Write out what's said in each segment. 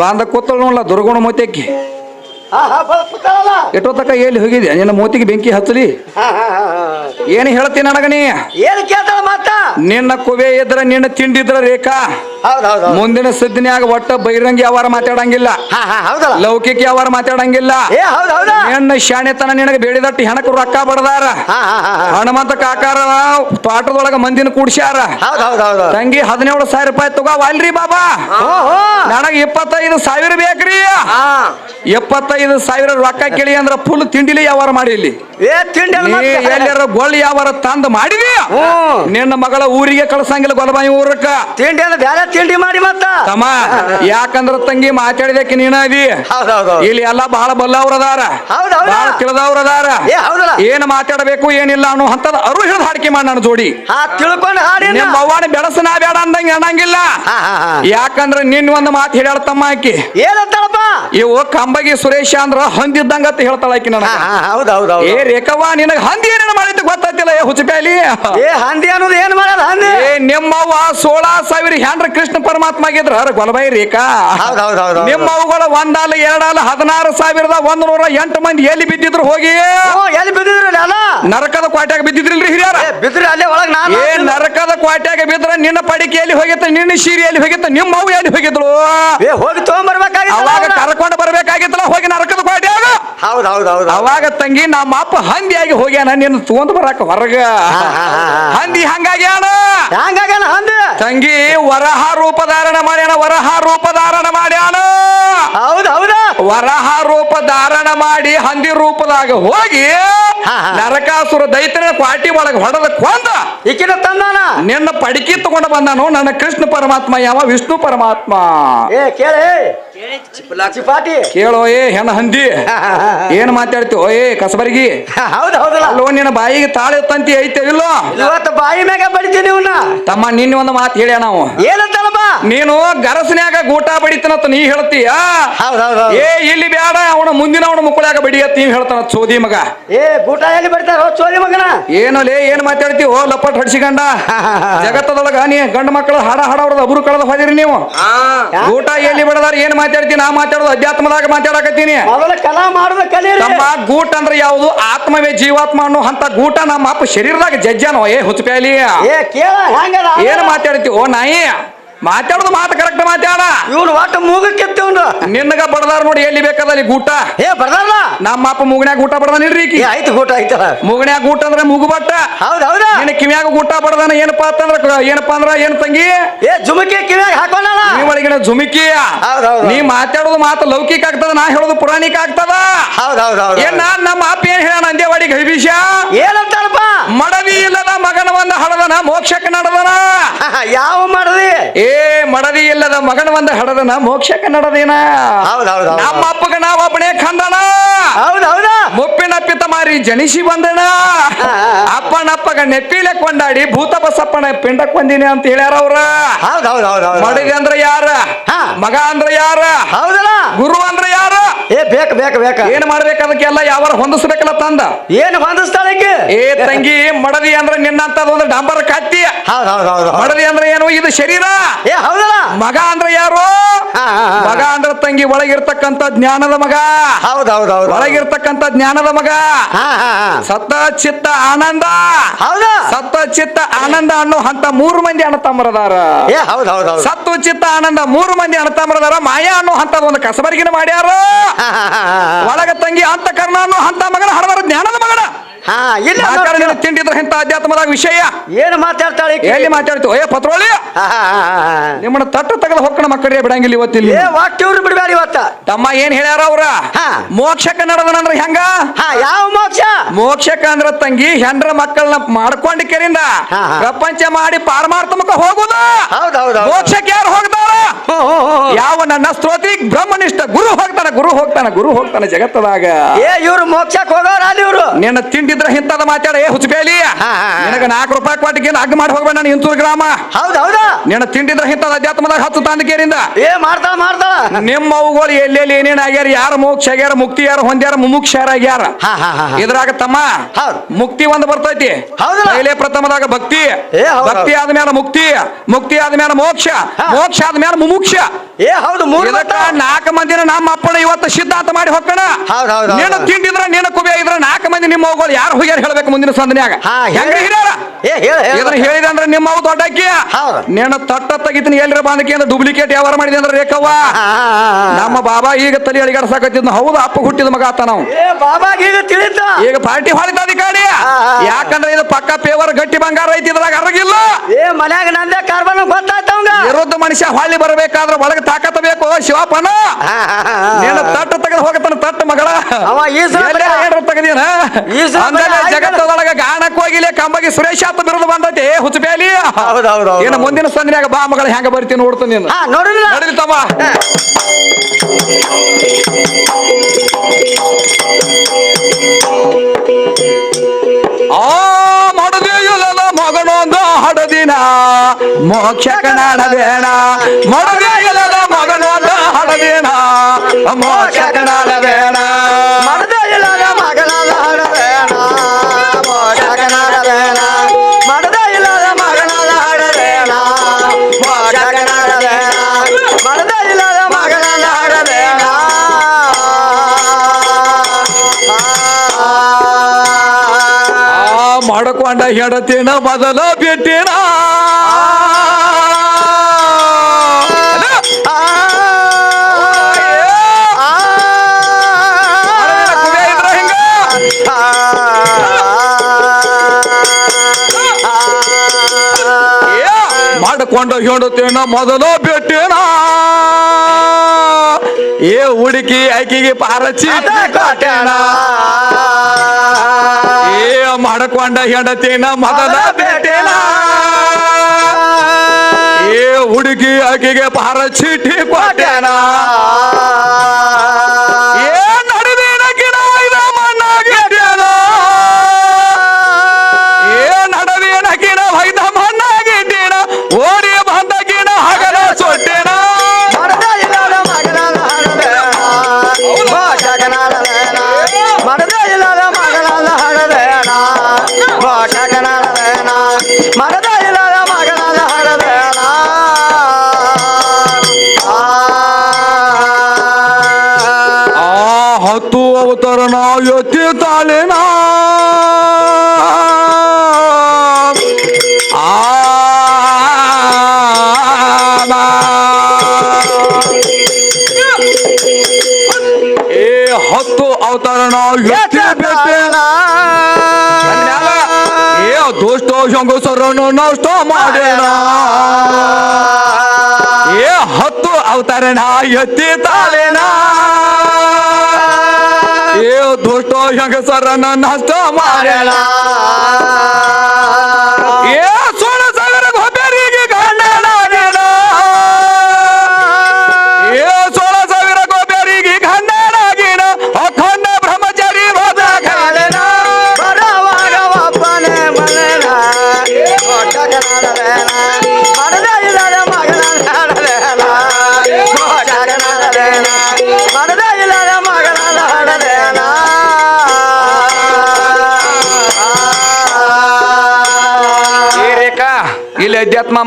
ಬಾಂಧ ಕೂತಳ ನೋಡ್ಲ ದುರ್ಗುಣ ಮೋತಿಯಕ್ಕೆ ಕೂತಾಳಲ್ಲ ಎಷ್ಟೊತ್ತಕ ಎಲ್ಲಿ ಹೋಗಿದ್ಯಾ? ನಿನ್ನ ಮೋತಿಗೆ ಬೆಂಕಿ ಹತ್ತಲಿ. ಏನು ಹೇಳ್ತೀನಿ ನನಗ ನೀ? ಏನ್ ಕೇಳ್ತಾಳ ಮತ್ತ? ನಿನ್ನ ಕುವೆ ಇದ್ರ ನಿನ್ನ ತಿಂಡಿದ್ರ ರೇಖಾ. ಮುಂದಿನ ಸುದ್ದಿನ್ಯಾಗ ಒಟ್ಟ ಬಹಿರಂಗಿ ಯಾವಾರ ಮಾತಾಡಂಗಿಲ್ಲ. ಹೌದಲ್ಲ? ಲೌಕಿಕ ಯಾವಾರ ಮಾತಾಡಂಗಿಲ್ಲ. ಏ ನಿನ್ನ ಶಾಣೆತನ ನಿನಗೆ ಬೇಡಿದಟ್ಟು ಹೆಣಕ ರೊಕ್ಕ ಬಡದಾರ. ಹಣಮಂತ. ಹನುಮಂತ ಕಾಕಾರ ತೋಟದೊಳಗ ಮಂದಿನ ಕೂಡ್ಸ್ಯಾರ. ತಂಗಿ ಹದಿನೇಳು ಸಾವಿರ ರೂಪಾಯಿ ತಗೋ ಅಲ್ರಿ ಬಾಬಾ. ನನಗ ಇಪ್ಪತ್ತೈದು ಸಾವಿರ ಬೇಕ್ರಿ. ಹಾ. ಎಪ್ಪತ್ತೈದು ಸಾವಿರ ರೊಕ್ಕ ಕೇಳಿ ಅಂದ್ರ ಫುಲ್ ತಿಂಡಿಲಿ ಯಾವಾರ ಮಾಡಿ ಇಲ್ಲಿ ಏ ತಿಂಡಿ ಎಲ್ಲರ ಗೊಳ್ಳಿ ಯಾವಾರ ತಂದ ಮಾಡಿದಿ? ಹ್ಮ್. ನಿನ್ನ ಮಗಳ ಊರಿಗೆ ಕಳ್ಸಂಗಿಲ್ಲ ಗೊಲಬಾಯಿ ಊರಕ್ಕ. ತಿಂಡಿ ಅಂದ್ರೆ ಬೇರೆ ತಿಂಡಿ ಮಾಡಿ ಮತ್ತ. ತಮ್ಮ ಯಾಕಂದ್ರ ತಂಗಿ ಮಾತಾಡಿದಕ್ಕೆ ನೀನ ಅದಿ? ಹೌದ್. ಇಲ್ಲಿ ಎಲ್ಲಾ ಬಹಳ ಬಲ್ಲವ್ರದಾರ. ಅದಾರ ಬಹಳ ಹೌದಲ್ಲ? ಏನ್ ಮಾತಾಡಬೇಕು ಏನಿಲ್ಲ ಅನ್ನೋ ಅಂತದ ಅರು ಹಿಡಿದು ಹಾಡಿಕೆ ಮಾಡಿ ನನ್ನ ಜೋಡಿ. ತಿಳ್ಕೊಂಡು ಹಾಡಿ ನಿಮ್ಮ ಅವ್ವನ ಬೆಳಸ ನಾ ಬೇಡ ಅಂದಂಗ ಅನ್ನಂಗಿಲ್ಲ. ಯಾಕಂದ್ರ ನಿನ್ ಒಂದ್ ಮಾತು ಹೇಳ್ಯಾಳತಮ್ಮ ಆಕಿ. ಏನಂತಾಳಪ್ಪ? ಇವು ಕಂಬಗಿ ಸುರೇಶ ಅಂದ್ರ ಹೊಂದಿದ್ದಂಗ ಅಂತ ಹೇಳ್ತಾಳ ಆಕಿ ನನಗ. ಹೌದ್ ಹೌದ್ ಹೌದ್ ಏ ರೇಖವ್ವ ನಿನಗ ಹಂದಿ ಏನೇನು ಮಾಡಿದ್ದು ಗೊತ್ತಾತಿಲ್ಲ ಏ ಹುಚ್ಚಪ್ಯಾಲಿ ಏ ಹಂದಿ ಅನ್ನೋದು ಏನ್ ಮಾಡಲ್ಲ ಹಂದಿ? ಏ ನಿಮ್ಮವ್ವ ಸೋಳ ಸಾವಿರ ಹ್ಯಾಂಡ್ರ ಕೃಷ್ಣ ಪರಮಾತ್ಮ ಆಗಿದ್ರ ಗೊಲಬೈ ರೇಖಾ. ಹೌದ್ ಹೌದ್ ಹೌದ್ ಹೌದ್. ನಿಮ್ಮ ಅವುಗಳ ಒಂದಲ್ಲ ಎರಡಲ್ಲ ಹದಿನಾರು ಸಾವಿರದ ಒಂದ್ ನೂರ ಎಂಟು ಮಂದಿ ಎಲ್ಲಿ ಬಿದ್ದಿದ್ರು ಹೋಗಿ? ಓ ಎಲ್ಲಿ ಬಿದ್ದಿದ್ರು ಅಲ್ಲ ನರಕದ ಕ್ವಾಟ್ಯಾಗ ಬಿದ್ದಿದ್ರಿಲ್ರಿ ಹಿರಿಯರ? ಏ ಬಿದ್ರಿ ಅಲ್ಲೇ ಒಳಗ ನಾನು ಏ ನರಕದ ಕ್ವಾಟ್ಯಾಗ ಬಿದ್ರ ನಿನ್ನ ಪಡಿಕೆ ಎಲ್ಲಿ ಹೋಗಿತ್ತ ನಿನ್ನ ಸೀರೆ ಎಲ್ಲಿ ಹೋಗಿತ್ತ ನಿಮ್ಮ ಅವು ಎಲ್ಲಿ ಹೋಗಿದ್ಳು? ಏ ಹೋಗಿ ತಗೊಂಬರ್ಬೇಕಾಗಿತ್ತು ಅವಾಗ ಕರ್ಕೊಂಡು ಬರ್ಬೇಕಾಗಿತ್ತಲ್ಲ ಹೋಗಿ ನರಕದ ಕ್ವಾಟ್ಯಾಗ ಹೌದ್ ಹೌದ್ ಹೌದ್ ಹೌದ್. ಅವಾಗ ತಂಗಿ ನಮ್ಮ ಅಪ್ಪ ಹಂದಿಯಾಗಿ ಹೋಗ್ಯಾನ ನಿನ್ನ ತಗೊಂಡ್ ಬರಾಕ ಹೊರಗ. ಹಂದಿ ಹಂಗಾಗ್ಯಾನ? ಹಂಗಾಗ್ಯಾನ ಹಂದಿ? ತಂಗಿ ವರಹ ರೂಪ ಧಾರಣ ಮಾಡ್ಯಾನ ವರಹ ರೂಪ ಧಾರಣ ಮಾಡ್ಯಾನ. ಹೌದ್ ಹೌದ. ವರಹ ರೂಪ ಧಾರಣ ಮಾಡಿ ಹಂದಿ ರೂಪದಾಗ ಹೋಗಿ. ನರಕಾಸುರ ದೈತ್ಯನ ಕ್ವಾಟಿ ಒಳಗ ಹೊಡೆದ ಕೊಂದ ಈಕಿನ ತಂದಾನ? ನಿನ್ನ ಪಡಿಕೆ ತಗೊಂಡು ಬಂದಾನು ನನ್ನ ಕೃಷ್ಣ ಪರಮಾತ್ಮ ಯಾವ ವಿಷ್ಣು ಪರಮಾತ್ಮ. ಏ ಕೇಳಿ. ಚಿಪಾಟಿ. ಕೇಳೋ ಏ ಹೆಣ್ಣ ಹಂದಿ. ಏನ್ ಮಾತಾಡ್ತೀವೋ ಏ ಕಸಬರ್ಗಿ. ಹೌದು ಹೌದಲ್ಲ ಅಲ್ಲೋ ನಿನ್ನ ಬಾಯಿಗೆ ತಾಳೆ ತಂತಿ ಐತೆ ಇಲ್ಲೋ ಇವತ್ತು ಬಾಯಿ ಮ್ಯಾಗ ಬಡಿತೀನಿ ಇವನ್ನ ತಮ್ಮ ನಿನ್ನ ಒಂದು ಮಾತು ಹೇಳ್ಯ ನಾವು. ಏನಂತಾನಪ್ಪ ನೀನು ಗರಸನ್ಯಾಗ ಗೂಟ ಬಡಿತನಂತ ನೀ ಹೇಳ್ತೀಯ? ಹೌದ್ ಹೌದ್ ಹೌದ್. ಏ ಇಲ್ಲಿ ಬೇಡ ಅವನ ಮುಂದಿನ ಅವನ ಮುಕ್ಕಳಾಗ ಬಡಿಯತ್ ನೀವ್ ಹೇಳ್ತಾನ ಚೋದಿ ಮಗ. ಏ ಗೂಟ ಎಲ್ಲಿ ಬಡಿತಾರ? ಚೋದಿ ಮಗನ. ಏನೋಲೇ ಏನ್ ಮಾತಾಡ್ತೀವೋ ಲಪಟ್ ಹಡ್ಸಿಗಂಡ ಜಗತ್ತದೊಳಗ ನೀ ಗಂಡ ಮಕ್ಕಳು ಹಾಡ ಹಾಡವ್ರದ್ದು ಅಬ್ರು ಕಳೆದ ಹೋದಿರಿ ನೀವು. ಗೂಟ ಎಲ್ಲಿ ಬಿಡದಾರ ಏನ್ ಮಾತಾಡ್ತಿ? ನಾ ಮಾತಾಡೋದು ಅಧ್ಯಾತ್ಮದಾಗ ಮಾತಾಡಕತ್ತೀನಿ. ಮೊದಲ ಕಲಾ ಮಾಡುದ ಕಲೀರಿ. ತಮ್ಮ ಗೂಟ ಅಂದ್ರೆ ಯಾವುದು? ಆತ್ಮವೇ ಜೀವಾತ್ಮ ಅನ್ನೋ ಅಂತ ಗೂಟ ನಮ್ಮ ಅಪ್ಪ ಶರೀರದಾಗ ಜಜ್ಜಾನೋ? ಏ ಹುಚ್ಚಪ್ಯಾಲಿ ಏನ್ ಮಾತಾಡ್ತಿ? ಓ ಏನ್ ಮಾತಾಡ್ತೀವೋ ನಾಯಿ. ಮಾತಾಡೋದು ಮಾತು ಕರೆಕ್ಟ್ ಮಾತಾಡ. ಇವನು ಒಟ್ಟು ಮೂಗಕ್ಕೆತ್ತಿ ಇವನು ನಿನ್ನಗ ಬಡದಾರ ನೋಡಿ ಎಲ್ಲಿ ಬೇಕಾದಲ್ಲಿ ಗೂಟ. ಏ ಬಡದಾರ ನಮ್ಮ ಅಪ್ಪ ಮೂಗನ್ಯಾಗ ಊಟ ಬಡದಾನ ಇಲ್ರಿ ಈಕಿ? ಆಯ್ತು ಗೂಟ ಆಯ್ತಲ್ಲ ಮೂಗನ್ಯಾಗ ಊಟ ಅಂದ್ರೆ ಮೂಗು ಬಟ್ಟ ಹೌದ್ ಹೌದಾ? ನಿನ್ನ ಕಿವ್ಯಾಗ ಗೂಟ ಬಡದಾನ ಏನಪ್ಪಾ ಅಂತಂದ್ರ ಏನಪ್ಪಾ ಅಂದ್ರ ಏನ್ ತಂಗಿ? ಏ ಜುಮಕಿ ಕಿವ್ಯಾಗ ಹಾಕೋಣ ನೀ ಒಳಗಿನ ಜುಮಿಕಿ. ಹೌದ್ ಹೌದ್ ನೀ ಮಾತಾಡೋದು ಮಾತು ಲೌಕಿಕ ಆಗ್ತದ ನಾ ಹೇಳೋದು ಪುರಾಣಿಕ ಆಗ್ತದ. ಹೌದ್ ಹೌದ್ ಹೌದ್ ಏನ್ ನಾನ್ ನಮ್ಮ ಅಪ್ಪ ಏನ್ ಹೇಳ ನಂದೇವಾಡಿಗೆ ಹೈಬಿಷ ಏನಂತಾರಪ್ಪ ಮಡದಿ ಇಲ್ಲದ ಮಗನ ಒಂದ ಹಡದನ ಮೋಕ್ಷಕ್ಕೆ ನಡದನ? ಯಾವ ಮಡದಿ? ಏ ಮಡದಿ ಇಲ್ಲದ ಮಗನ ಒಂದ ಹಡದನ ಮೋಕ್ಷಕ್ಕೆ ನಡದಿನ? ಹೌದ್ ನಮ್ಮ ಅಪ್ಪಗ ನಾವ್ ಒಬ್ಬನೇ ಖಂದನ ಹೌದ್ ಹೌದಾ ಮುಪ್ಪಿನ ಪಿತ ಮಾರಿ ಜನಿಸಿ ಬಂದಣ ಅಪ್ಪನಪ್ಪಗ ನೆಪ್ಪಿಲೆ ಕೊಂಡಾಡಿ ಭೂತ ಬಸಪ್ಪನ ಪಿಂಡಕ್ ಬಂದಿನಿ ಅಂತ ಹೇಳ್ಯಾರ ಅವ್ರ. ಹೌದು ಹೌದ್ ಹೌದ್ ಹೌದ್ ಮಡದಿ ಅಂದ್ರ ಯಾರ. ಮಗ ಅಂದ್ರ ಯಾರ? ಹೌದಲ್ಲ. ಗುರು ಅಂದ್ರ ಯಾರ? ಏ ಬೇಕ ಬೇಕ ಬೇಕ. ಏನ್ ಮಾಡ್ಬೇಕು ಅದಕ್ಕೆಲ್ಲ ಯಾವಾರ ಹೊಂದಿಸ್ಬೇಕಲ್ಲ ತಂದ? ಏನು ಹೊಂದಿಸ್ತಾಳಿಕೆ ಏ ತಂಗಿ ಮಡದಿ ಅಂದ್ರೆ ನಿನ್ನಂತ ಒಂದು ಡಾಂಬರ್ ಕತ್ತಿ ಹೌದ್ ಹೌದ್ ಹೌದ್ ಹೌದ್. ಮಡದಿ ಅಂದ್ರೆ ಏನು? ಇದು ಶರೀರ. ಏ ಹೌದಲ್ಲ? ಮಗ ಅಂದ್ರೆ ಯಾರು? ಹಾ, ಹಾ, ಹಾ. ಮಗ ಅಂದ್ರ ತಂಗಿ ಒಳಗಿರ್ತಕ್ಕಂತ ಜ್ಞಾನದ ಮಗ. ಹೌದ್ ಹೌದ್ ಹೌದ್ ಒಳಗಿರ್ತಕ್ಕಂತ ಜ್ಞಾನದ ಮಗ. ಹಾ ಹಾ ಹಾ. ಸತ್ತ ಚಿತ್ತ ಆನಂದ. ಹೌದಾ? ಸತ್ತ ಚಿತ್ತ ಆನಂದ ಅನ್ನೋ ಅಂತ ಮೂರು ಮಂದಿ ಅಣ್ಣ ತಮ್ಮರದಾರ ಏ ಹೌದ್ ಹೌದ್ ಹೌದ್. ಸತ್ತು ಚಿತ್ತ ಆನಂದ ಮೂರು ಮಂದಿ ಅಣ್ಣ ತಮ್ಮರದಾರ ಮಾಯಾ ಅನ್ನೋ ಅಂತದ ಒಂದು ಕಸಬರಿಗಿನ ಮಾಡ್ಯಾರ. ಒಳಗ ತಂಗಿ ಅಂತ ಕರ್ಣ ಅಂತ ಮಗನ ಹಡವರ ಜ್ಞಾನದ ಮಗನ. ಹಾ ಇಲ್ಲ ಮಾತಾಡಿದ ತಿಂಡಿದ್ರ ಇಂತ ಅಧ್ಯಾತ್ಮದಾಗ ವಿಷಯ. ಏನು ಮಾತಾಡ್ತಾಳೆ ಈಕಿ? ಎಲ್ಲಿ ಮಾತಾಡ್ತೀವಿ ಏ ಪತ್ರೋಳಿ. ಹಾ, ಹಾ, ಹಾ, ಹಾ. ನಿಮ್ಮನ್ನ ತಟ್ಟು ತಗದ ಹೊಕ್ಕಣ ಮಕ್ಕಳಿಗೆ ಬಿಡಂಗಿಲ್ಲ ಇವತ್ತಿಲ್ಲಿ ಏ ಬಿಡಬೇಡ ಬಿಡ್ಬೇಡಿ ಇವತ್ತ. ತಮ್ಮ ಏನ್ ಹೇಳ್ಯಾರ ಅವ್ರ? ಹಾ. ಮೋಕ್ಷಕ್ಕೆ ನಡದನಂದ್ರ ಹೆಂಗ? ಹಾ ಯಾವ ಮೋಕ್ಷ? ಮೋಕ್ಷಕ ಅಂದ್ರ ತಂಗಿ ಹೆಂಡ್ರ ಮಕ್ಕಳನ್ನ ಮಾಡ್ಕೊಂಡ ಕೆರಿಂದ ಹಾ, ಹಾ. ಪ್ರಪಂಚ ಮಾಡಿ ಪಾರಮಾರ್ಥಮಕ ಹೋಗುದ. ಹೌದ್ ಹೌದ್ ಹೌದ್. ಮೋಕ್ಷಕ್ಕೆ ಯಾರು ಹೋಗ್ತಾರ. ಯಾವ ನನ್ನ ಸ್ತೋತಿ? ಬ್ರಹ್ಮನಿಷ್ಠ. ಗುರು ಹೋಗ್ತಾನ ಗುರು ಹೋಗ್ತಾನ ಗುರು ಹೋಗ್ತಾನ ಜಗತ್ತದಾಗ. ಏ ಇವ್ರು ಮೋಕ್ಷಕ್ಕೆ ಹೋಗೋರ ಅಲ್ಲಿ ಇವ್ರು. ನಿನ್ನ ತಿಂಡಿದ್ರ ಹಿಂತದ ಮಾತಾಡ ಏ ಹುಚ್ಚಬೇಲಿ. ನಿನಗ ನಾಲ್ಕು ರೂಪಾಯಿ ಕೊಟ್ಟಿಗೆ ಅಗ್ ಮಾಡಿ ಹೋಗ್ಬೇಡ ನಾನು ಇಂತೂರು ಗ್ರಾಮ. ಹೌದು ಹೌದಾ. ನಿನ್ನ ತಿಂಡಿದ್ರ ಹಿಂತದ ಅಧ್ಯಾತ್ಮದಾಗ ಹತ್ತು ತಾಂದಿಕೇರಿಂದ. ಏ ಮಾಡ್ತಾಳ ಮಾಡ್ತಾಳ ನಿಮ್ಮ ಅವುಗಳು ಎಲ್ಲೆಲ್ಲಿ ಏನೇನ್ ಆಗ್ಯಾರ ಯಾರು ಮೋಕ್ಷ ಆಗ್ಯಾರ ಮುಕ್ತಿ ಯಾರು ಹೊಂದ್ಯಾರ ಮುಮುಕ್ಷ ಆಗ್ಯಾರ. ಹಾ ಹಾ. ಇದ್ರಾಗ ತಮ್ಮ. ಮುಕ್ತಿ ಒಂದು ಬರ್ತೈತಿ. ಹೌದಾ ಪೈಲೆ ಪ್ರಥಮದಾಗ ಭಕ್ತಿ. ಭಕ್ತಿ ಆದ್ಮೇಲೆ ಮುಕ್ತಿ ಮುಕ್ತಿ ಆದ್ಮೇಲೆ ಮೋಕ್ಷ. ಮೋಕ್ಷ ಆದ್ಮೇಲೆ ಮುಮುಕ್ಷ 去。ಏ ಹೌದು ಮೂರು ಇದಕ್ಕ ನಾಲ್ಕು ಮಂದಿನ ನಮ್ಮ ಅಪ್ಪನ ಇವತ್ತು ಸಿದ್ಧಾಂತ ಮಾಡಿ ಹೋಗೋಣ ಹೌದು ಹೌದ್ ನೀನು. ತಿಂಡಿದ್ರ ನೀನು ಕುಬೆ ಇದ್ರ ನಾಲ್ಕು ಮಂದಿ ನಿಮ್ಮ ಹೋಗೋಳು ಯಾರು ಹೋಗ್ಯಾರ ಹೇಳ್ಬೇಕು ಮುಂದಿನ ಸಂದನ್ಯಾಗ? ಹೆಂಗ. ಹಿರಿಯರ? ಇದನ್ನ ಹೇಳಿದೆ ಅಂದ್ರೆ ನಿಮ್ಮ ಅವು ದೊಡ್ಡ ಅಕ್ಕಿ. ಹೌದು. ನೀನು ತಟ್ಟ ತೆಗಿತೀನಿ ಎಲ್ಲರ ಬಾಂಧಕಿ ಅಂದ್ರೆ ಡೂಪ್ಲಿಕೇಟ್ ವ್ಯವಹಾರ ಮಾಡಿದೆ ಅಂದ್ರೆ ರೇಖವ್ವ. ನಮ್ಮ ಬಾಬಾ ಈಗ ತಲೆ ಅಳಿಗಾಡ್ಸಾಕತ್ತಿದ್ನ. ಹೌದು ಅಪ್ಪ ಹುಟ್ಟಿದ ಮಗ ಆತ ನಾವು. ಈಗ ಪಾರ್ಟಿ ಹೊಳಿತ ಅಧಿಕಾರಿ. ಯಾಕಂದ್ರೆ ಇದು ಪಕ್ಕ ಪೇವರ್ ಗಟ್ಟಿ ಬಂಗಾರ ಐತಿ ಇದ್ರಾಗ ಅರಗಿಲ್ಲ. ಏ ಮನ್ಯಾಗ ನಂದೇ ಕಾರ್ಬನ್ ಗೊತ್ತಾಯ್ತವಂಗ ಇರೋದು ಮನುಷ್ಯ ಹೊಳ್ಳಿ ಬರಬೇಕಾದ್ರೆ ಒಳಗೆ ತಾಕತ್ತ ಬೇಕು ಶಿವಪ್ಪನ ನೀನು ತಟ್ಟು ತೆಗೆದು ಹೋಗತನ ತಟ್ಟ ಮಗಳ. ಅವ ಈ ಸಲ ಬರೀ- ಏನ್ರ ತೆಗೆದೀನ? ಈ ಸಲ ಬರೀ ಅಂದಲೇ ಆಯ್ತು. ಜಗತ್ತದೊಳಗ ಗಾಣಕ್ ಹೋಗಿಲೆ ಕಂಬಗಿ ಸುರೇಶ್ ಆತ ಬಿರುದು ಬಂದೈತಿ. ಹುಚ್ಚಬೇಲಿ ಹೌದ್ ಹೌದ್ ಹೌದ್ ಏನು ಮುಂದಿನ ಸಂದಿನಾಗ ಬಾ ಮಗಳ ಹೆಂಗ ಬರ್ತೀನಿ ನೋಡ್ತೀನಿ ನೀನು. ಹಾ ನೋಡಿಲ್ಲ. ನಡೀಲಿ ತಮ್ಮ ಆ ಮಗನೊಂದ ಹಡದಿನ ಮೋಕ್ಷ ಕಣಬೇಡ ಮಾಡದೇ ಇಲ್ಲದ ಮಗನೊಂದ ಬೇಡ ಮರದ ಇಲ್ಲದ ಮಗನಾದ ಹಡಬೇಡ. ಮೋಡಗನಾದ ಬೇಡ ಮರದ ಇಲ್ಲದ ಮಗನಾದ ಹಡಬೇಡ. ಮೋಡಗನಾದ ಬೇಡ ಮಡದ ಇಲ್ಲದ ಮಗನಾದ ಹಡಬೇಡ. ಆ ಮಾಡಕೊಂಡ ಹೆಡತಿನ ಮೊದಲ ಬಿಟ್ಟಿನ? ಮಾಡಿಕೊಂಡ ಹೇಳುತ್ತೇನ ಮೊದಲು ಬಿಟ್ಟಿನ. ಏ ಹುಡುಕಿ ಆಕಿಗೆ ಪಾರಚಿ ಏ ಮಾಡಕೊಂಡ ಹೆಂಡತಿನ ಮೊದಲ ಬೇಟೇನ ಏ ಹುಡುಗಿ ಆಕೆಗೆ ಪಾರ ಚೀಟಿ ಹತ್ತು ಅವತಾರ ನಾವು ಎತ್ತಿ ತಾಳಿನ ಆ ಹತ್ತು ಅವತಾರ ನಾವು ಎತ್ತಿ ಏ ದುಷ್ಟ ಶಂಗುಸರನ್ನು ನಷ್ಟ ಮಾಡೋಣ ಏ ಹತ್ತು ಅವತಾರ ನಾ ಎತ್ತಿ ತಾಳಿನ ದುಷ್ಟ ಹೆಂಗಸರನ್ನ ನಷ್ಟ ಮಾಡ್ಯಾಳ ಏ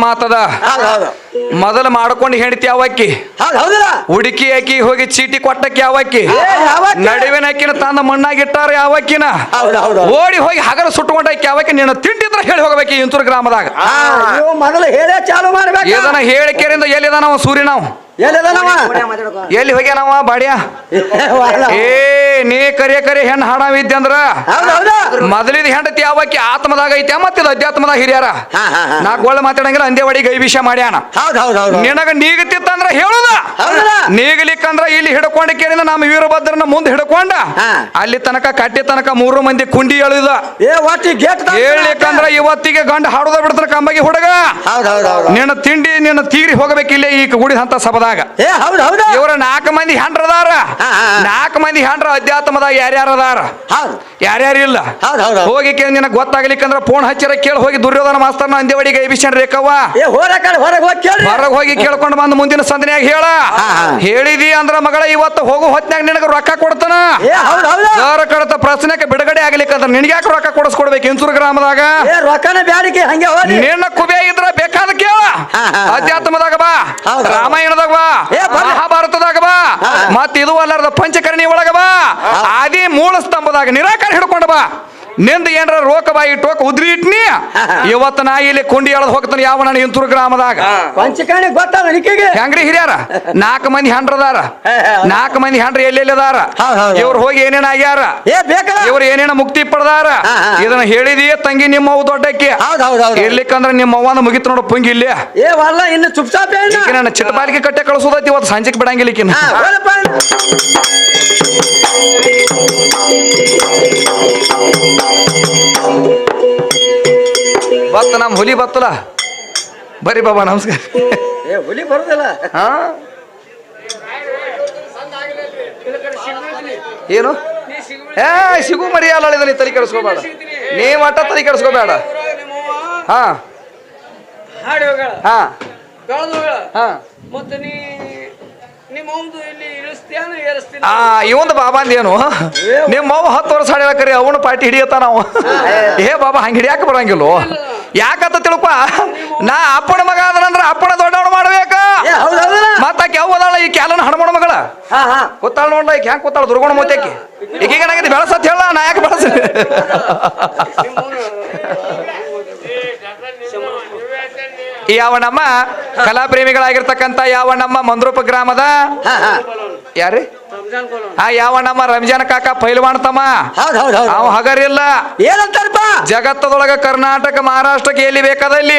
ಮಾತದ? ಮೊದಲು ಮಾಡ್ಕೊಂಡು ಹೆಂಡತಿ ಯಾವಕ್ಕಿ? ಹೌದು ಹುಡುಕಿ ಆಕಿ ಹೋಗಿ ಚೀಟಿ ಕೊಟ್ಟಕ್ಕೆ ಯಾವಕ್ಕಿ? ನಡುವಿನ ಅಕ್ಕಿನ ತಂದ ಮಣ್ಣಾಗಿಟ್ಟಾರ ಯಾವಕ್ಕಿನ? ಹೌದು ಹೌದು ಓಡಿ ಹೋಗಿ ಹಗರ ಸುಟ್ಟುಕೊಂಡಕ್ಕೆ ಯಾವಕ್ಕೆ? ನೀನು ತಿಂಡಿದ್ರ ಹೇಳಿ ಹೋಗಬೇಕು ಇಂತೂರು ಗ್ರಾಮದಾಗ. ನೀವು ಮೊದಲು ಹೇಳೇ ಚಾಲು ಮಾಡ್ಬೇಕು. ಇದನ್ನ ಹೇಳಿಕೆರಿಂದ ಎಲ್ಲಿದ ನಾವು? ಸೂರ್ಯ ನಾವು ಎಲ್ಲಿ ಹೋಗ್ಯಾನವ ಬಾಡ್ಯಾ? ಏ ನೀ ಕರೆ ಕರೆ ಹೆಣ್ಣು ಹಾಡವಿದ್ದೆ ಅಂದ್ರ ಮೊದಲಿದ ಹೆಂಡತಿ ಯಾವಕ್ಕೆ ಆತ್ಮದಾಗ ಐತೆ ಮತ್ತೆ ಅಧ್ಯಾತ್ಮದಾಗ ಹಿರಿಯಾರ. ನಾ ಗೋಳ ಮಾತಾಡಂಗಿಲ್ಲ ಅಂದೇ ಒಡಿ ಗೈ ವಿಷಯ ಮಾಡ್ಯಾನ ನಿನಗ ನೀಗತಿತ್ತಂದ್ರ ಹೇಳುದ? ನೀಗಲಿಕ್ಕಂದ್ರ ಇಲ್ಲಿ ಹಿಡ್ಕೊಂಡ ಕೇಳಿದ ನಮ್ಮ ವೀರಭದ್ರನ ಮುಂದೆ ಹಿಡ್ಕೊಂಡ. ಅಲ್ಲಿ ತನಕ ಕಟ್ಟಿ ತನಕ ಮೂರು ಮಂದಿ ಕುಂಡಿ ಎಳಿದ. ಹೇಳ್ಲಿಕ್ಕಂದ್ರ ಇವತ್ತಿಗೆ ಗಂಡ ಹಾಡುದ ಬಿಡ್ತಾರ ಕಂಬಗಿ ಹುಡುಗ. ನಿನ್ನ ತಿಂಡಿ ನಿನ್ನ ತೀರಿ ಹೋಗಬೇಕಿಲ್ಲ ಈ ಗುಡಿದಂತ ಸಭದಾಗ. ಏ ಹೌದು ಹೌದು. ಇವ್ರ ನಾಲ್ಕು ಮಂದಿ ಹೆಂಡ್ರದಾರ. ನಾಲ್ಕು ಮಂದಿ ಹೆಂಡ್ರ ಅಧ್ಯಾತ್ಮದಾಗ ಯಾರ್ಯಾರ ಅದಾರ? ಹೌದು. ಯಾರ್ಯಾರು ಇಲ್ಲ? ಹೌದು ಹೌದು ಹೌದು. ಹೋಗಿ ಕೇಳಿ ನಿನಗೆ ಗೊತ್ತಾಗ್ಲಿಕ್ಕಂದ್ರ ಫೋನ್ ಹಚ್ಚಿರ ಕೇಳಿ ಹೋಗಿ ದುರ್ಯೋಧನ ಮಾಸ್ತರ್ನ ಅಂದೇವಡಿಗೆ ಎಬಿಷನ್ ರೇಖವ್ವ ಏ ಹೊರ ಕಡೆ ಹೊರಗೆ ಹೋಗಿ ಕೇಳ್ರಿ. ಹೊರಗೆ ಹೋಗಿ ಕೇಳ್ಕೊಂಡು ಬಂದು ಮುಂದಿನ ಸಂದನ್ಯಾಗ ಹೇಳ. ಹಾ, ಹಾ. ಹೇಳಿದಿ ಅಂದ್ರ ಮಗಳ ಇವತ್ತು ಹೋಗು ಹೊತ್ನ್ಯಾಗ ನಿನಗ ರೊಕ್ಕ ಕೊಡ್ತಾನ. ಏ ಹೌದು ಹೌದು. ಸರ್ ಕಡತ ಪ್ರಶ್ನೆಗೆ ಬಿಡುಗಡೆ ಆಗ್ಲಿಕ್ಕಂದ್ರ ನಿನಗೆ ಯಾಕೆ ರೊಕ್ಕ ಕೊಡಿಸ್ಕೊಡ್ಬೇಕು ಇನ್ಸೂರ್ ಗ್ರಾಮದಾಗ? ಏ ರೊಕ್ಕನ ಬ್ಯಾಡಿಕೆ ಹಂಗೆ ಹೋಗಿ ನಿನ್ನ ಕುಬೇ ಇದ್ರ ಬೇಕಾದ. ಅಧ್ಯಾತ್ಮದಾಗ ಬಾ. ರಾಮಾಯಣದಾಗ ಬಾ. ಮಹಾಭಾರತದಾಗ ಬಾ ಮತ್ತ ಮತ್ ಇದು ಅಲ್ಲಾರದ ಪಂಚಕರ್ಣಿ ಒಳಗ ಬಾ ಆದಿ ಮೂಲ ಸ್ತಂಭದಾಗ ನಿರಾಕಾರ ಹಿಡ್ಕೊಂಡ ಬಾ ನಿಂದ ಏನರ ರೋಕ ಬಾಯಿ ಇಟ್ಟೋಕ ಉದ್ರಿ ಇಟ್ನಿ ಇವತ್ತು ನಾ ಇಲ್ಲಿ ಕುಂಡಿ ಎಳದ್ ಹೋಗ್ತಾನೆ ಯಾವ ನಾನು ಇಂತೂರು ಗ್ರಾಮದಾಗ? ಪಂಚಕಾಣಿ ಹೆಂಗ್ರಿ ಹಿರಿಯಾರ? ನಾಲ್ಕು ಮಂದಿ ಹಂಡ್ರದಾರ. ನಾಲ್ಕು ಮಂದಿ ಹಂಡ್ರ ಎಲ್ಲೆಲ್ಲಿ ಅದಾರ ಹೌದು, ಹೌದು. ಇವ್ರು ಹೋಗಿ ಏನೇನ ಆಗ್ಯಾರ? ಇವ್ರು ಏನೇನ ಮುಕ್ತಿ ಪಡೆದಾರ. ಇದನ್ನ ಹೇಳಿದಿ ತಂಗಿ ನಿಮ್ಮ ಅವು ದೊಡ್ಡಕ್ಕೆ. ಹೌದ್ ಹೌದ್ ಹೌದ್ ಇರ್ಲಿಕ್ಕಂದ್ರ ನಿಮ್ಮ ಅವ್ವನ ಮುಗಿತ್ ನೋಡು ಪುಂಗಿ ಇಲ್ಲಿ. ಏ ವಲ್ಲ ಇನ್ನು ಚುಪ್ ಚಾಪ್ ಈಕಿ ನನ್ನ ಚಿಟ್ಟಪಾಲಿಗೆ ಕಟ್ಟೆ ಕಳಿಸೋದೈತಿ ಇವತ್ತು ಸಂಜೆಗೆ ಬಿಡಂಗಿಲ್ಲ Thank ಬತ್ತ ನಮ್ಮ ಹುಲಿ ಬತ್ತಲ್ಲ ಬರ್ರಿ ಬಾಬಾ ನಮಸ್ಕಾರ. ಏ ಹುಲಿ ಬರುದಿಲ್ಲ. ಹಾ? ಏನು? ಏ ಸಿಗು ಮರಿ ಅಲ್ಲ ನೀ ತಲೆ ಕೆಡಿಸ್ಕೋಬೇಡ. ನೀ ಮಟ್ಟ ತಲೆ ಕೆಡಿಸ್ಕೋಬೇಡ. ಹಾ. ಹಾಡಿ ಹೋಗಳ ಹಾ. ಹಾ. ಮತ್ತೆ ನೀ ನಿಮ್ಮ ಅವ್ದು ಇಲ್ಲಿ ಇಳಿಸ್ತೀಯಾನ ಏರಿಸ್ತೀನಿ? ಆ ಇವಂದು ಬಾಬಾ ಏನು? ನಿಮ್ಮ ಮಾವ ಹತ್ತು ವರ್ಷ ಹಾಡಿಳಕರಿ ಅವನು ಪಾರ್ಟಿ ಹಿಡಿಯತ್ತ ನಾವು. ಏ ಬಾಬಾ ಹಂಗೆ ಹಿಡಿಯಾಕ ಬರಂಗಿಲ್ಲ? ಯಾಕಂತ ತಿಳ್ಕೊ? ನಾ ಅಪ್ಪನ ಮಗ ಅದನಂದ್ರ ಅಪ್ಪನ ದೊಡ್ಡವನು ಮಾಡ್ಬೇಕ? ಮತ್ತ ಆಕೆ ಯಾವ ಅದಾಳ ಈ ಕ್ಯಾಲನ ಹಣಮಣ ಮಗಳ? ಕೂತಾಳ ನೋಡ ಈಗ ಹೆಂಗ್ ಕೂತಾಳ? ದುರ್ಗೋಣ ಮೂತ್ಯಾಕಿ ಈಗ ಏನಾಗಿದೆ ಬೆಳಸತ್ ಹೇಳ ನಾ ಯಾಕೆ ಬೆಳಸ ಯಾವ ನಮ್ಮ ಕಲಾ ಪ್ರೇಮಿಗಳಾಗಿರ್ತಕ್ಕಂತ ಯಾವ ನಮ್ಮ ಮಂದ್ರೂಪ ಗ್ರಾಮದ ಹಾ ಹಾ ಯಾರ್ರಿ ರಂಜಾನ್ ಆ ಯಾವ ನಮ್ಮ ರಂಜಾನ್ ಕಾಕ ಪೈಲ್ವಾನ್ ತಮ್ಮ? ಅವ್ ಹೌದ್ ಹೌದ್. ಅವ ಹಗರಿಲ್ಲ. ಏನಂತಾರಪ್ಪ? ಜಗತ್ತದೊಳಗ ಕರ್ನಾಟಕ ಮಹಾರಾಷ್ಟ್ರಕ್ಕೆ ಎಲ್ಲಿ ಬೇಕಾದ ಇಲ್ಲಿ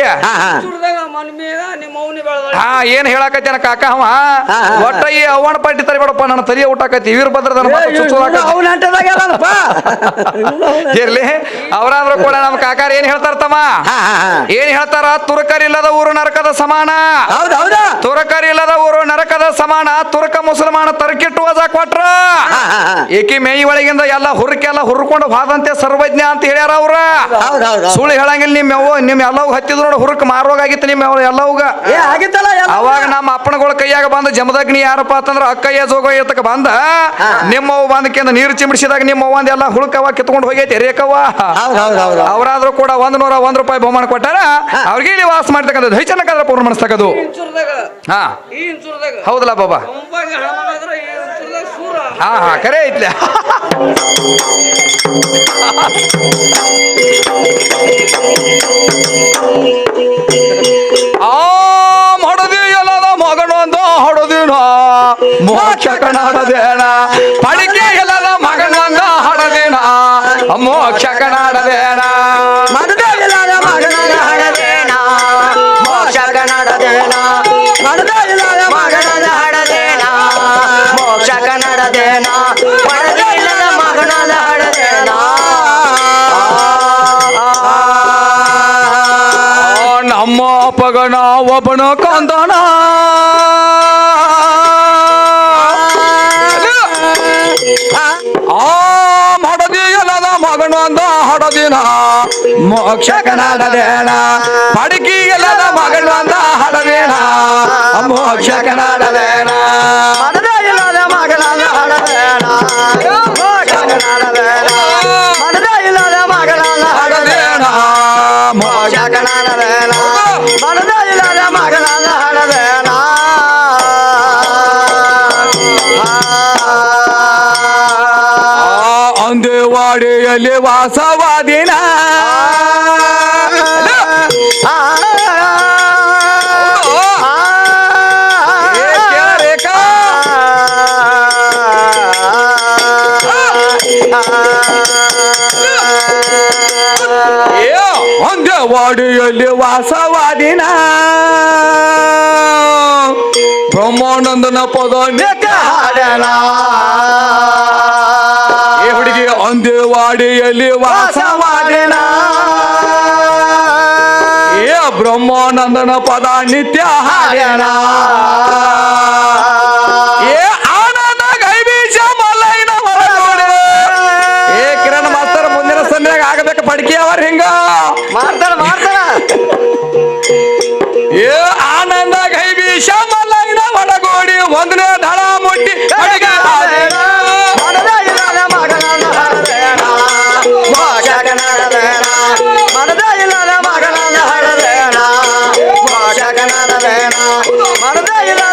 ಹಾ ಏನ್ ಹೇಳಕತ್ತೇನ ಕಾಕ ಅವ. ಒಟ್ಟ ಈ ಅವಣ ಪಟ್ಟಿ ತರಿಬೇಡಪ್ಪ ನನ್ನ ತಲಿ ಊಟಕತ್ತಿ ಇವ್ರ ಅಲ್ಲಪ್ಪ ಇರ್ಲಿ ಅವರಾದ್ರೂ ಕೂಡ ನಮ್ ಕಾಕಾರ ಏನ್ ಹೇಳ್ತಾರ ತಮ್ಮ? ಏನ್ ಹೇಳ್ತಾರ? ತುರ್ಕರಿಲ್ಲದ ಊರು ನರಕದ ಸಮಾನ. ಹೌದ್ ಇಲ್ಲದ ತುರಕರಿಲ್ಲದ ಊರು ನರಕದ ಸಮಾನ. ತುರ್ಕ ಮುಸಲ್ಮಾನ ತರ್ಕಿಟ್ಟು ವಜ ಕೊಟ್ರ. ಏಕಿ ಮೇಯಿ ಒಳಗಿಂದ ಎಲ್ಲ ಹುರ್ಕೆಲ್ಲ ಹುರ್ಕೊಂಡು ಹೋದಂತೆ ಸರ್ವಜ್ಞ ಅಂತ ಹೇಳ್ಯಾರ ಅವ್ರ. ಹೌದ್ ಹೌದ್ ಹೌದ್. ಸುಳ್ಳು ಹೇಳಂಗಿಲ್ಲ ನಿಮ್ ಯಾವ ನಿಮ್ ಎಲ್ಲವೂ ಹತ್ತಿದ್ರು ಹುರ್ಕ್ ಹುರುಕ್ ಮಾರೋಗಾಗಿತ್ತು ನಿಮ್ ಎಲ್ಲವೂ ಏ ಆಗಿತ್ತಲ್ಲ ಅವಾಗ ನಮ್ಮ ಅಪ್ಪನಗಳ ಕೈಯಾಗ ಬಂದ ಜಮದಗ್ನಿ ಯಾರಪ್ಪ ಅಂತಂದ್ರ ಅಕ್ಕಯ್ಯ ಜೋಗ ಇರ್ತಕ ಬಂದ. ನಿಮ್ಮವ್ವ ಬಂದಕ್ಕಿಂದ ನೀರು ಚಿಮಿಡಿಸಿದಾಗ ನಿಮ್ಮ ಒಂದ್ ಎಲ್ಲ ಹುಳುಕವ ಕಿತ್ಕೊಂಡು ಹೋಗೈತಿ ರೇಖವ್ವ. ಅವರಾದ್ರೂ ಕೂಡ ಒಂದ್ ನೂರ ಒಂದ್ ರೂಪಾಯಿ ಬಹುಮಾನ ಕೊಟ್ಟಾರ. ಅವ್ರಿಗೆ ಇಲ್ಲಿ ವಾಸ ಮಾಡ್ತಕ್ಕಂಥದ್ದು. ಹೆಚ್ಚನಕ್ಕಾದ್ರೆ ಪೂರ್ಣ ಮಾಡಿಸ್ತಕ್ಕದು ಹಾ. ಹೌದಲ್ಲ ಬಾಬಾ? हा हा खरे इथल्या. ಮಗನದ ಆ, ನಮ್ಮ ಅಪಗಣ ಒಬ್ಬನ ಕಂದನ. ಆ ಮಾಡದಿ ಎಲ್ಲದ ಮಗನೊಂದ ಹಡದಿನ. ಮೋಕ್ಷ ಕನ್ನಡದೇಣ ಪಡಕಿ ಎಲ್ಲದ ಮಗನೊಂದ ಹಡದೇಣ ಮನದಾಗಿಲ್ಲದ ಅಂದೇವಾಡಿಯಲ್ಲಿ ವಾಸವಾದಿನ ಅಂದೇವಾಡಿಯಲ್ಲಿ ವಾಸವಾದಿನ ಬ್ರಹ್ಮಾನಂದನ ಪದ ಹಾಡಲ ಅಂದೇವಾಡಿಯಲ್ಲಿ ವಾಸವಾದಿನ ಏ ಬ್ರಹ್ಮಾನಂದನ ಪದ ನಿತ್ಯ ಹಾಡ್ಯಾನ. la